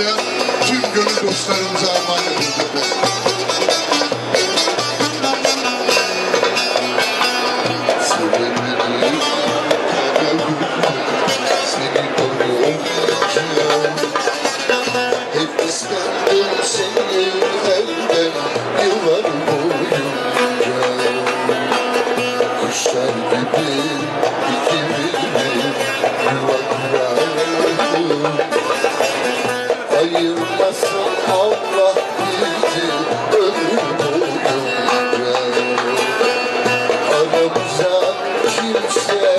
başlayan tüm gönül dostlarımıza armağan edildi. Hep isterdim seni elden yıllarım Ayırmasın Allah bizi ömür boyunca Aramıza kimse